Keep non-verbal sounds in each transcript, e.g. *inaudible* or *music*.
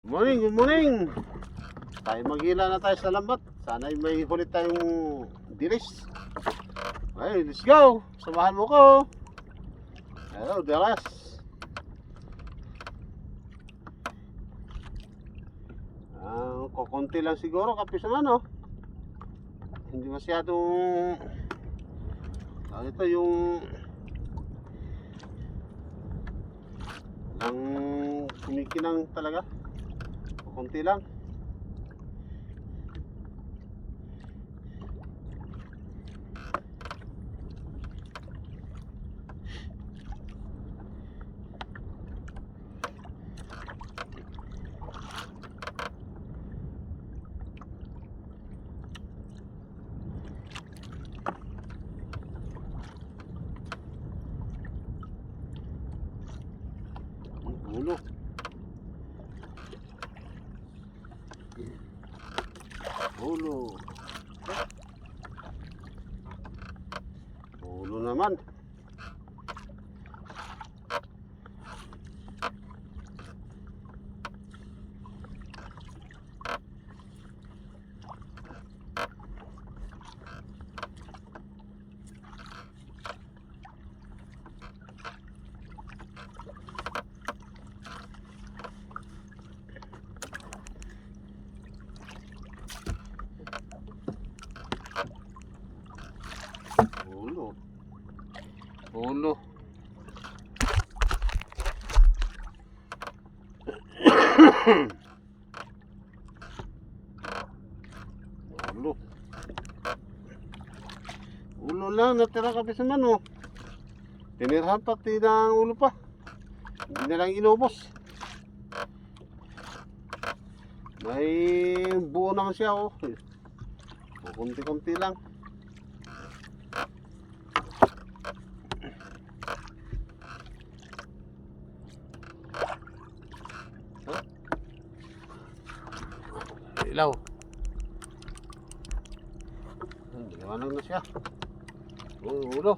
Morning, good morning. Tayo maghila na tayo sa lambat. Sana may huli tayong dilis. Ay, let's go. Samahan mo ko. Hello, Delas. Ah, kukunti lang siguro kapis naman, oh. Hindi masyadong ano ito yung ang kumikinang talaga. Kunti lang. Ang Ulo. Ulo. Ulo naman. Ulo. Ulo. Ulo. Ulo lang, natira ka sa man oh. Tinirhan pati ng ulo pa. Hindi na lang inubos. May buo naman siya oh. Kunti-kunti lang. Ilaw. Liwanag na siya. Ulo. Ulo.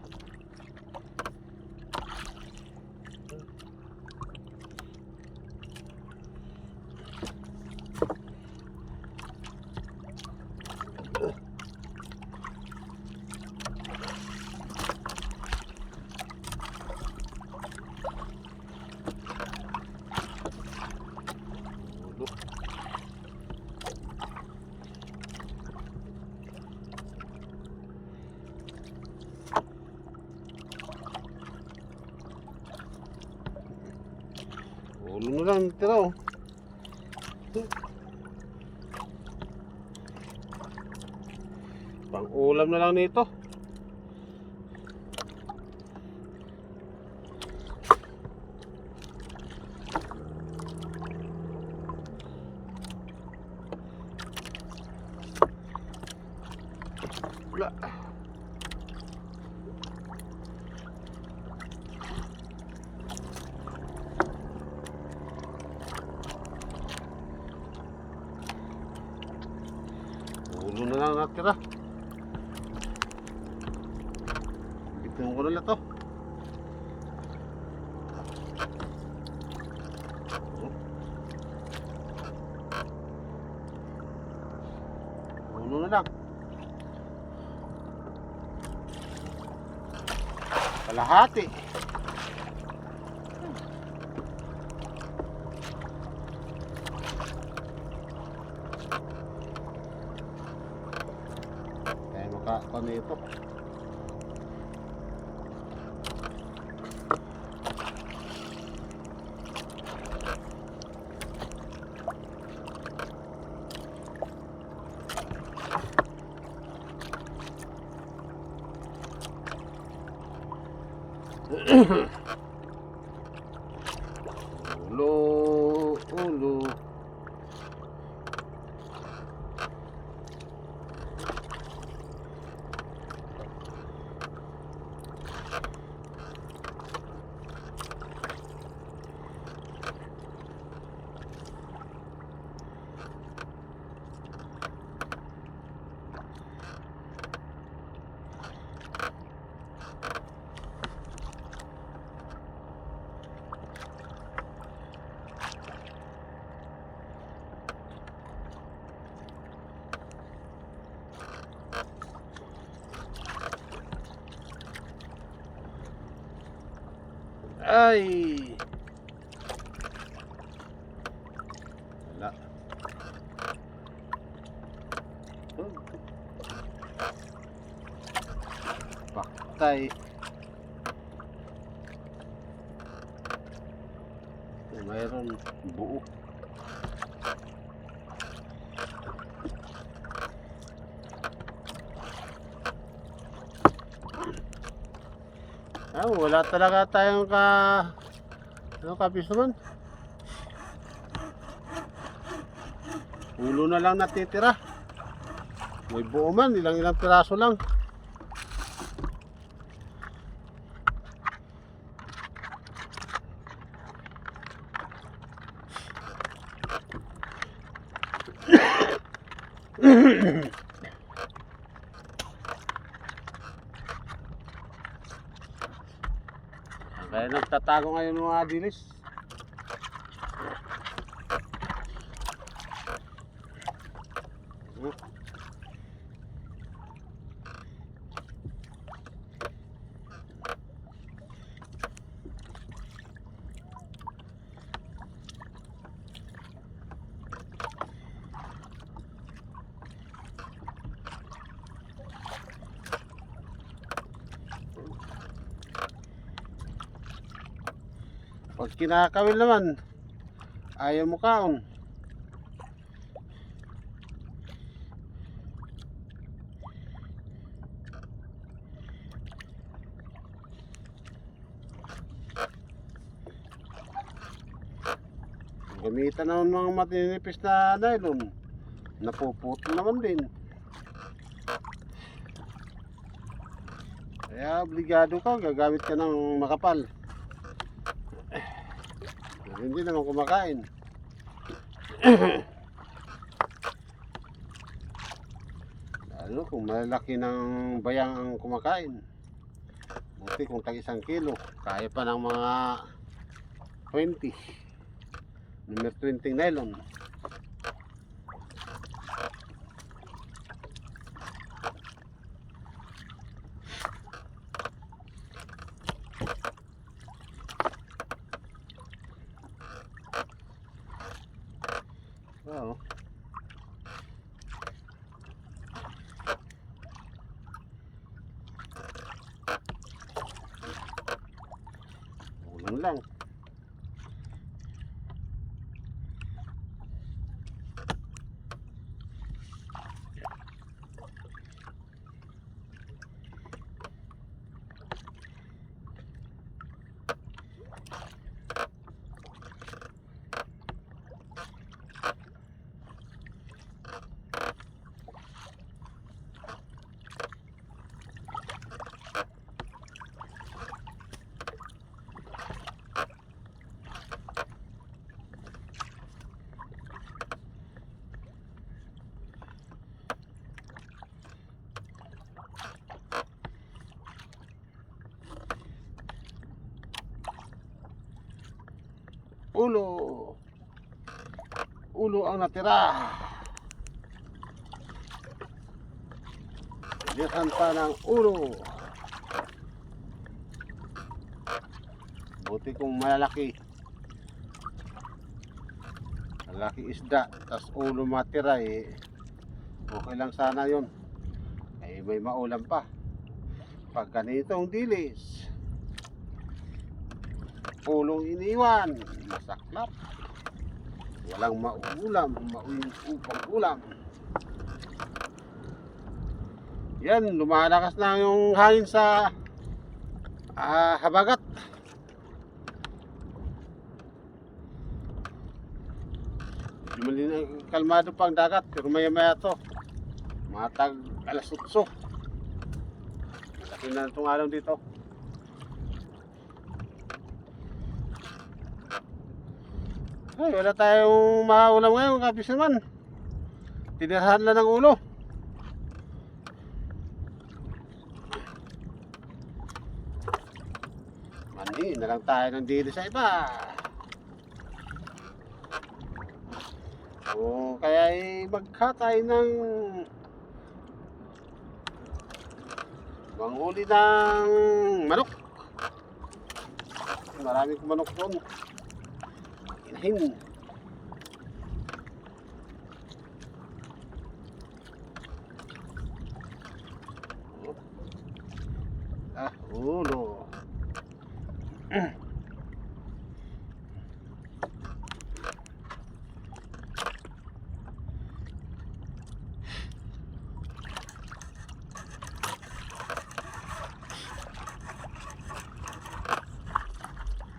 Na lang tira oh. Pang ulam na lang nito. Wala. Ulo na lang natira. Bitin ko na lang to. Lang. Kalahati. Kaya makakuha na ito. Mm-hmm. Ay! Wala. Paktay. Mayroon buo. Wala talaga tayong ka... Ano kapis naman? Ulo na lang natitira. May buo man, ilang ilang piraso lang. Kaya nagtatago ngayon ng mga dilis. Kinakawil naman, ayaw mo kaon. Gamitan naman mga matinipis na nylon. Napuputol naman din. Kaya obligado ka, gagamit ka ng makapal. Hindi naman kumakain. *coughs* Lalo kung malaki ng bayang ang kumakain. Buti kung tag isang kilo, kaya pa ng mga 20. Number 20 nylon. Ulo. Ulo ang natira. Diyan pa ng ulo. Buti kung malalaki. Malaki isda, tas ulo matira eh. Okay lang sana yon. Eh may maulam pa. Pag ganitong dilis. Pulong iniwan, masaklap. Walang maulam, mauling upang ulam. Yan, lumalakas na yung hangin sa ah, habagat. Kalmado pang dagat, pero maya maya to. Matag alas 8. Malaki na itong araw dito. Ay, wala tayong makaulam ngayon, kapis naman. Tinirahan lang ng ulo. Mani, na lang tayo dili sa iba. O kaya ay magka tayo ng manghuli ng manok. Maraming manok doon. Inahin. Ah, ulo.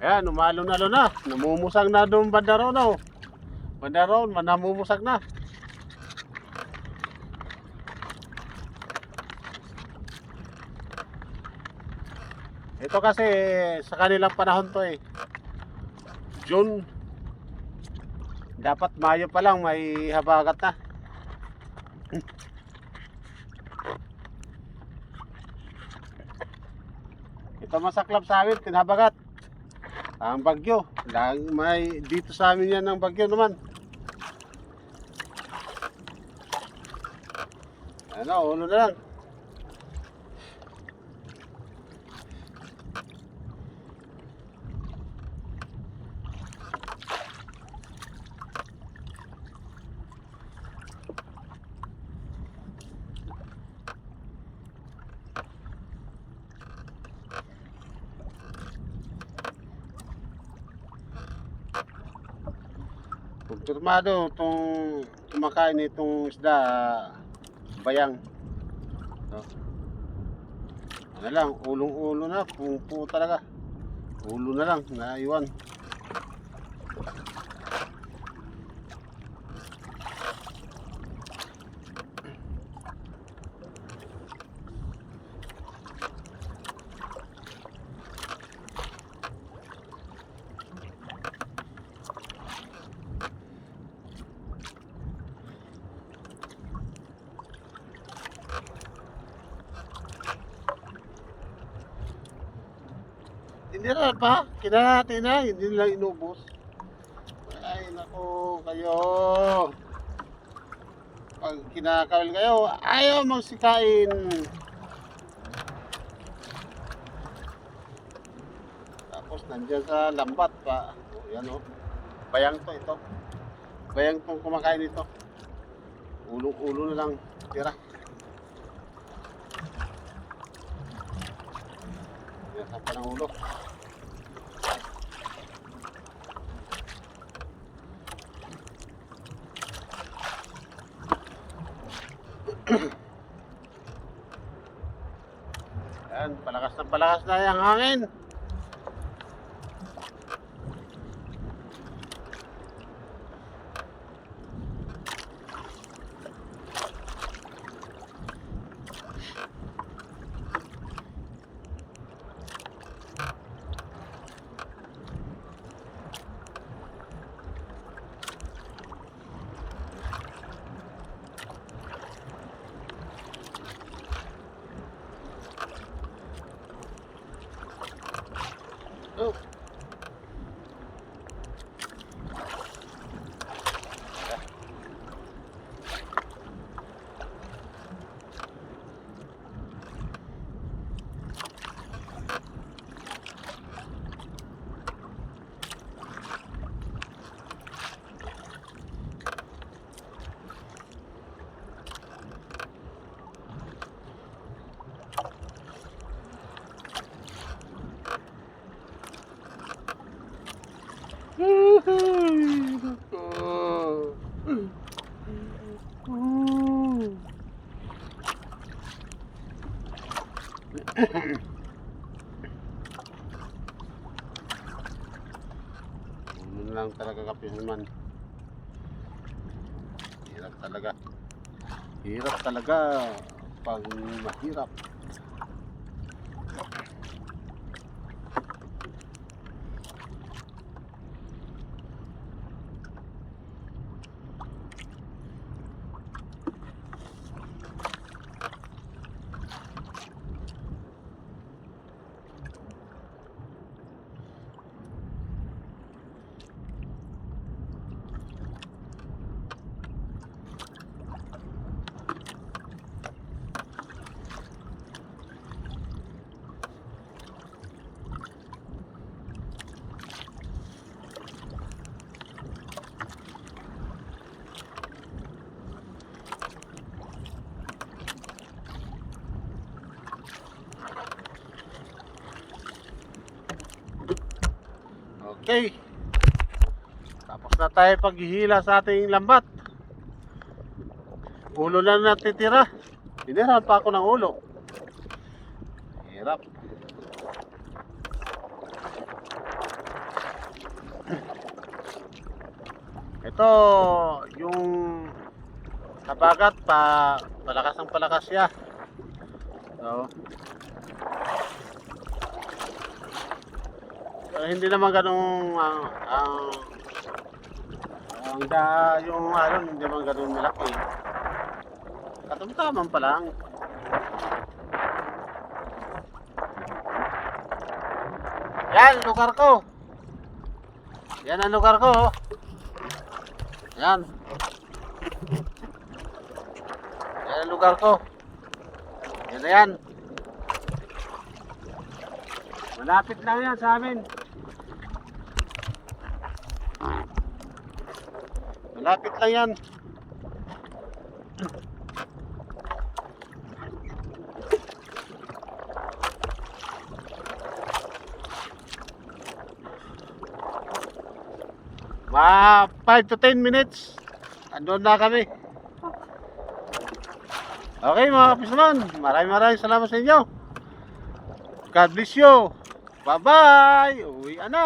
Ayan, umalo-nalo na. Namumusag na doon banda roon, oh. Banda roon, man- namumusag na. Ito kasi sa kanilang panahon to eh. June. Dapat Mayo pa lang may habagat na. Ito masaklap sa amin, tinabagat. Ang bagyo. Lagi may dito sa amin yan ng bagyo naman. Ano, ulo na lang. Kumpirmado itong kumakain nitong isda bayang. No? Ano lang, ulong-ulo na, pumpo talaga. Ulo na lang, naiwan. Hindi na pa, kinahati na, hindi nila inubos. Ay, nako, kayo. Pag kinakawil kayo, ayaw magsikain. Tapos nandiyan sa lambat pa. O, yan o. Bayang to ito. Bayang tong kumakain ito. Ulo-ulo na lang tira. Yan sa panangulo. Yan, palakas na yung hangin. Ano lang talaga kapihan Hirap talaga. Hirap talaga pag mahirap. Okay. Tapos na tayo paghihila sa ating lambat. Ulo na natitira. Hinirahan pa ako ng ulo. Hirap. Ito, yung kabagat pa palakas ang palakas siya. So, hindi naman ganung ang ang ang da yung ano hindi naman ganun malaki. Katamtaman pa lang. Yan, lugar ko. Yan ang lugar ko. Yan. Yan ang lugar ko. Yan na yan. Malapit lang yan sa amin. Malapit lang yan. Mga 5 to 10 minutes. Andun na kami. Okay mga kapisman, maraming maraming salamat sa inyo. God bless you. Bye-bye. Uwi na.